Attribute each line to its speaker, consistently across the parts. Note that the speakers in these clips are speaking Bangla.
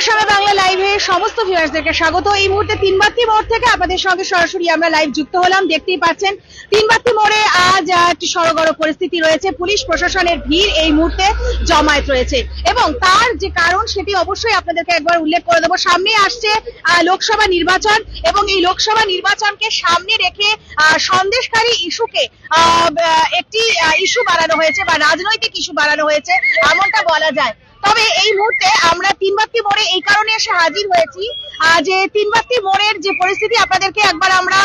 Speaker 1: নমস্কার বাংলা লাইভে সমস্ত ভিউয়ার্সদেরকে স্বাগত। এই মুহূর্তে তিনবাত্তি মোড় থেকে আপনাদের সঙ্গে সরাসরি আমরা লাইভ যুক্ত হলাম। দেখতেই পাচ্ছেন তিনবাত্তি মোড়ে আজ একটি সড়গড় পরিস্থিতি রয়েছে। পুলিশ প্রশাসনের ভিড় এই মুহূর্তে জমায়েত রয়েছে। এবং তার যে কারণ, সেটি অবশ্যই আপনাদেরকে একবার উল্লেখ করে দেবো। সামনে আসছে লোকসভা নির্বাচন এবং এই লোকসভা নির্বাচনকে সামনে রেখে সন্দেশকারী ইস্যুকে একটি ইস্যু বাড়ানো হয়েছে বা রাজনৈতিক ইস্যু বাড়ানো হয়েছে, এমনটা বলা যায়। তবে এই মুহূর্তে আমরা তিনবাত্তি মোড়ে এই কারণে এসে হাজির হয়েছি যে তিনবাত্তি মোড়ের যে পরিস্থিতি, আপনাদেরকে একবার আমরা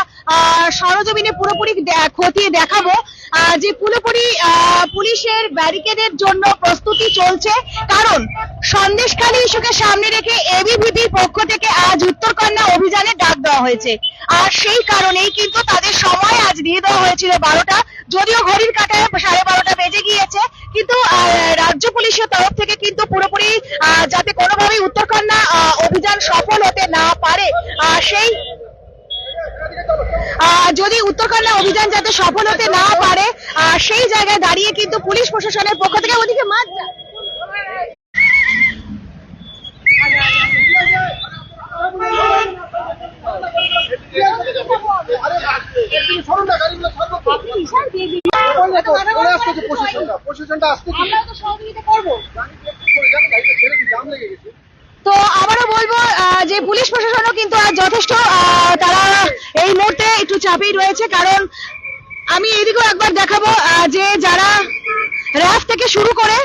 Speaker 1: সরজমিনে পুরোপুরি খতিয়ে দেখাবো। যে পুরোপুরি পুলিশের ব্যারিকেডের জন্য প্রস্তুতি চলছে। কারণ সন্দেশখালী ইস্যুকে সামনে রেখে এবিভিপির পক্ষ থেকে আজ উত্তরকন্যা অভিযানে ডাক দেওয়া হয়েছে। আর সেই কারণেই কিন্তু তাদের সময় আজ দিয়ে দেওয়া হয়েছিল বারোটা। যদিও ঘড়ির কাটায় সাড়ে বারোটা বেজে গিয়েছে, কিন্তু রাজ্য পুলিশের তরফ থেকে কিন্তু পুরোপুরি যাতে কোনোভাবেই উত্তরকন্যা অভিযান সফল হতে না পারে সেই যদি উত্তরকন্যা অভিযান যাতে সফল হতে না পারে সেই জায়গায় দাঁড়িয়ে কিন্তু পুলিশ প্রশাসনের পক্ষ থেকে ওদিকে যা-
Speaker 2: প্রশাসনটা আসতে
Speaker 1: তো সহযোগিতা করব।
Speaker 2: জাম লেগে গেছে
Speaker 1: তো আবারও বলব যে পুলিশ প্রশাসনও কিন্তু আজ যথেষ্ট আহ, তারা এই মুহূর্তে একটু চাপেই রয়েছে। কারণ আমি এদিকেও একবার দেখাবো যে যারা র্যাফ থেকে শুরু করে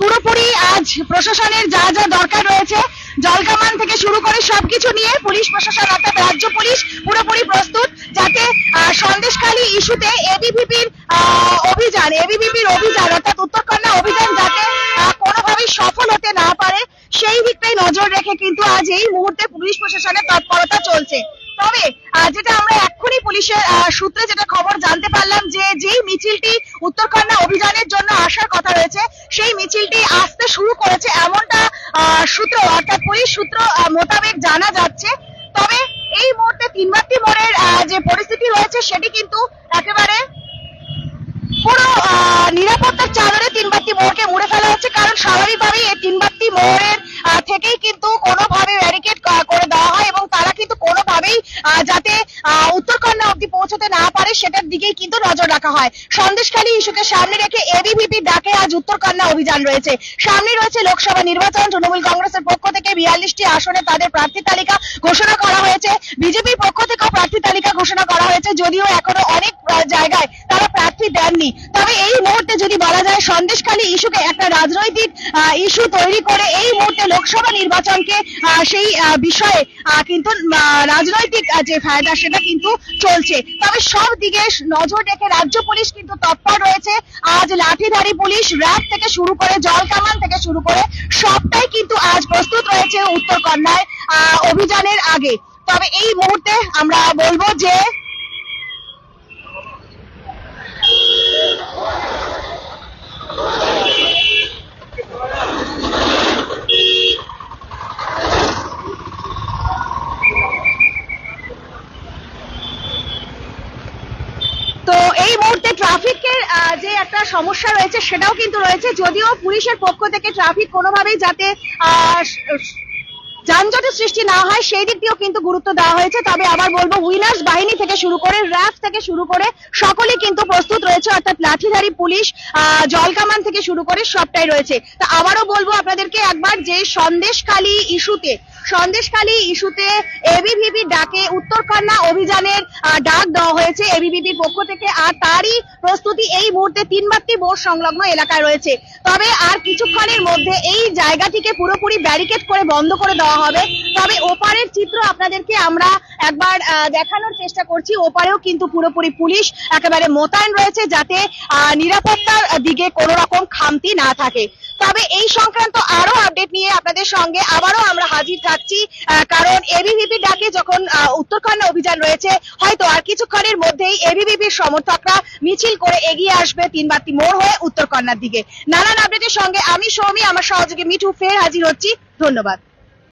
Speaker 1: পুরোপুরি আজ প্রশাসনের যা যা দরকার রয়েছে, জলকামান থেকে শুরু করে সবকিছু নিয়ে পুলিশ প্রশাসন অর্থাৎ রাজ্য পুলিশ পুরোপুরি প্রস্তুত যাতে সন্দেশখালী ইস্যুতে এবিভিপির অভিযান এবিভিপির অভিযান অর্থাৎ উত্তরকন্যা অভিযান যাতে কোনোভাবেই সফল হতে না পারে, সেই দিকটাই নজর রেখে কিন্তু আজ এই মুহূর্তে পুলিশ প্রশাসনের তৎপরতা চলছে। তবে যেটা আমরা এক্ষুনি পুলিশের সূত্রে যেটা খবর জানতে পারলাম যে যেই মিছিলটি উত্তরকন্যা অভিযানের জন্য আসার কথা রয়েছে, সেই মিছিলটি আসতে শুরু করেছে এমনটা সূত্র, অর্থাৎ পুলিশ সূত্র মোতাবেক জানা যাচ্ছে। তবে এই মুহূর্তে তিনবাত্তি মোড়ের যে পরিস্থিতি রয়েছে সেটি কিন্তু একেবারে পুরো নিরাপত্তার চাদরে তিনবাত্তি মোড়কে মুড়ে ফেলা হচ্ছে। কারণ স্বাভাবিকভাবেই এই তিনবাত্তি মোড়ের থেকেই কিন্তু কোনোভাবে ব্যারিকেড করে দেওয়া হয় এবং তারা কিন্তু কোনোভাবেই আহ, যাতে আহ, উত্তরকন্যা অব্দি পৌঁছতে না পারে সেটার দিকেই কিন্তু রাখা হয়। সন্দেশখালী ইস্যুকে সামনে রেখে এবিভিপি ডাকে আজ উত্তরকন্যা অভিযান রয়েছে। সামনে রয়েছে লোকসভা নির্বাচন। তৃণমূল কংগ্রেসের পক্ষ থেকে বিয়াল্লিশটি আসনে তাদের প্রার্থী তালিকা ঘোষণা করা হয়েছে। বিজেপির পক্ষ থেকেও প্রার্থী তালিকা ঘোষণা করা হয়েছে। যদিও এখনও অনেক জায়গায় তারা প্রার্থী দেননি। তবে এই মুহূর্তে যদি বলা যায়, সন্দেশখালী ইস্যুকে একটা রাজনৈতিক ইস্যু তৈরি করে এই মুহূর্তে লোকসভা নির্বাচনকে সেই বিষয়ে কিন্তু রাজনৈতিক যে ফায়দা সেটা কিন্তু চলছে। তবে সব দিকে নজর রেখে রাজ্য পুলিশ কিন্তু তৎপর রয়েছে। আজ লাঠিধারী পুলিশ র্যাব থেকে শুরু করে জল কামান থেকে শুরু করে সবটাই কিন্তু আজ প্রস্তুত রয়েছে উত্তরকন্যায় অভিযানের আগে। তবে এই মুহূর্তে আমরা বলব যে তো এই মুহূর্তে ট্রাফিকের যে একটা সমস্যা রয়েছে সেটাও কিন্তু রয়েছে। যদিও পুলিশের পক্ষ থেকে ট্রাফিক কোনোভাবেই যাতে যানজটের সৃষ্টি না হয়, সেই দিক দিয়েও কিন্তু গুরুত্ব দেওয়া হয়েছে। তবে আবার বলব, উইনার্স বাহিনী থেকে শুরু করে, র্যাফ থেকে শুরু করে, সকলেই কিন্তু প্রস্তুত রয়েছে। অর্থাৎ লাঠিধারী পুলিশ জলকামান থেকে শুরু করে সবটাই রয়েছে। তা আবারও বলব আপনাদেরকে, একবার যে সন্দেশখালী ইস্যুতে সন্দেশখালী ইস্যুতে এবিভিপি ডাকে উত্তরকন্যা অভিযানের ডাক দেওয়া হয়েছে এবিভিপির পক্ষ থেকে, আর তারই প্রস্তুতি এই মুহূর্তে তিনবাত্তি বোর্ড সংলগ্ন এলাকায় রয়েছে। তবে আর কিছুক্ষণের মধ্যে এই জায়গাটিকে পুরোপুরি ব্যারিকেড করে বন্ধ করে দেওয়া হবে। তবে ওপারের চিত্র আপনাদেরকে আমরা একবার দেখানোর চেষ্টা করছি। ওপারেও কিন্তু পুরোপুরি পুলিশ একেবারে মোতায়েন রয়েছে যাতে নিরাপত্তার দিকে কোনো রকম খামতি না থাকে। তবে এই সংক্রান্ত আরও আপডেট নিয়ে আপনাদের সঙ্গে আবারও আমরা হাজির থাকছি কারণ এবিভিপি ডাকে যখন উত্তরকন্যা অভিযান রয়েছে, হয়তো আর কিছুক্ষণের মধ্যেই এবিভিপির সমর্থকরা মিছিল করে এগিয়ে আসবে তিনবাত্তি মোড় হয়ে উত্তরকন্যার দিকে। নানান আপডেটের সঙ্গে আমি সৌমি, আমার সহযোগী মিঠু ফের হাজির হচ্ছি। ধন্যবাদ।